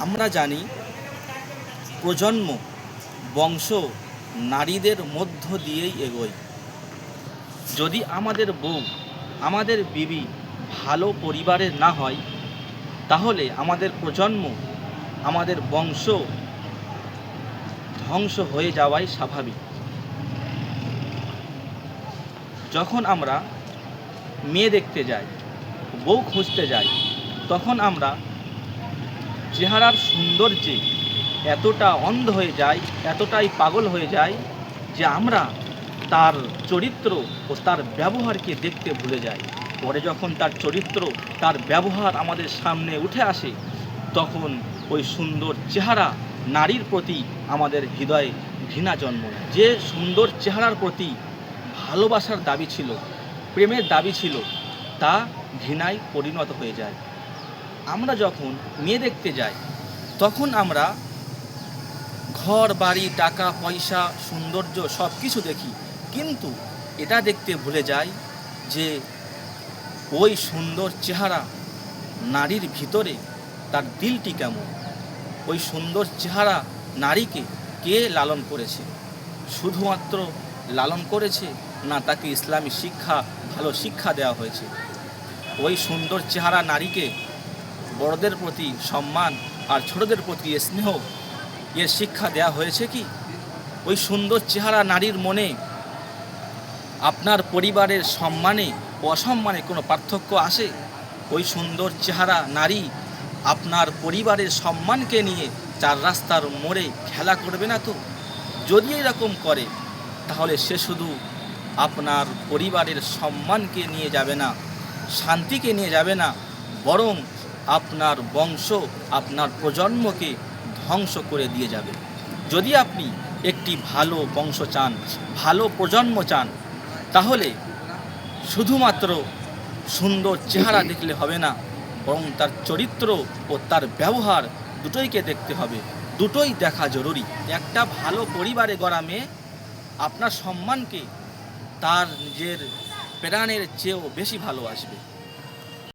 আমরা জানি প্রজন্ম বংশ নারীদের মধ্য দিয়েই এগোয়। যদি আমাদের বউ, আমাদের বিবি ভালো পরিবারের না হয়, তাহলে আমাদের প্রজন্ম, আমাদের বংশ ধ্বংস হয়ে যাওয়াই স্বাভাবিক। যখন আমরা মেয়ে দেখতে যাই, বউ খুঁজতে যাই, তখন আমরা চেহারার সৌন্দর্যে এতটা অন্ধ হয়ে যায়, এতটাই পাগল হয়ে যায় যে আমরা তার চরিত্র ও তার ব্যবহারকে দেখতে ভুলে যাই। পরে যখন তার চরিত্র, তার ব্যবহার আমাদের সামনে উঠে আসে, তখন ওই সুন্দর চেহারা নারীর প্রতি আমাদের হৃদয়ে ঘৃণা জন্ম যে সুন্দর চেহারার প্রতি ভালোবাসার দাবি ছিল, প্রেমের দাবি ছিল, তা ঘৃণায় পরিণত হয়ে যায়। আমরা যখন মেয়ে দেখতে যাই, তখন আমরা ঘর, বাড়ি, টাকা, পয়সা, সৌন্দর্য সব কিছু দেখি। কিন্তু এটা দেখতে ভুলে যাই যে ওই সুন্দর চেহারা নারীর ভিতরে তার দিলটি কেমন? ওই সুন্দর চেহারা নারীকে কে লালন করেছে? শুধুমাত্র লালন করেছে না তাকে ইসলামী শিক্ষা, ভালো শিক্ষা দেওয়া হয়েছে? ওই সুন্দর চেহারা নারীকে বড়দের প্রতি সম্মান আর ছোটদের প্রতি স্নেহ এর শিক্ষা দেওয়া হয়েছে কি? ওই সুন্দর চেহারা নারীর মনে আপনার পরিবারের সম্মানে ও অসম্মানে কোনো পার্থক্য আসে? ওই সুন্দর চেহারা নারী আপনার পরিবারের সম্মানকে নিয়ে চার রাস্তার মোড়ে খেলা করবে না তো? যদি এরকম করে, তাহলে সে শুধু আপনার পরিবারের সম্মানকে নিয়ে যাবে না, শান্তিকে নিয়ে যাবে না, বরং আপনার বংশ, আপনার প্রজন্মকে ধ্বংস করে দিয়ে যাবে। যদি আপনি একটি ভালো বংশ চান, ভালো প্রজন্ম চান, তাহলে শুধুমাত্র সুন্দর চেহারা দেখলে হবে না, বরং তার চরিত্র ও তার ব্যবহার দুটোইকে দেখতে হবে। দুটোই দেখা জরুরি। একটা ভালো পরিবারে গড়া মেয়ে আপনার সম্মানকে তার নিজের প্রাণের চেয়েও বেশি ভালোবাসবে।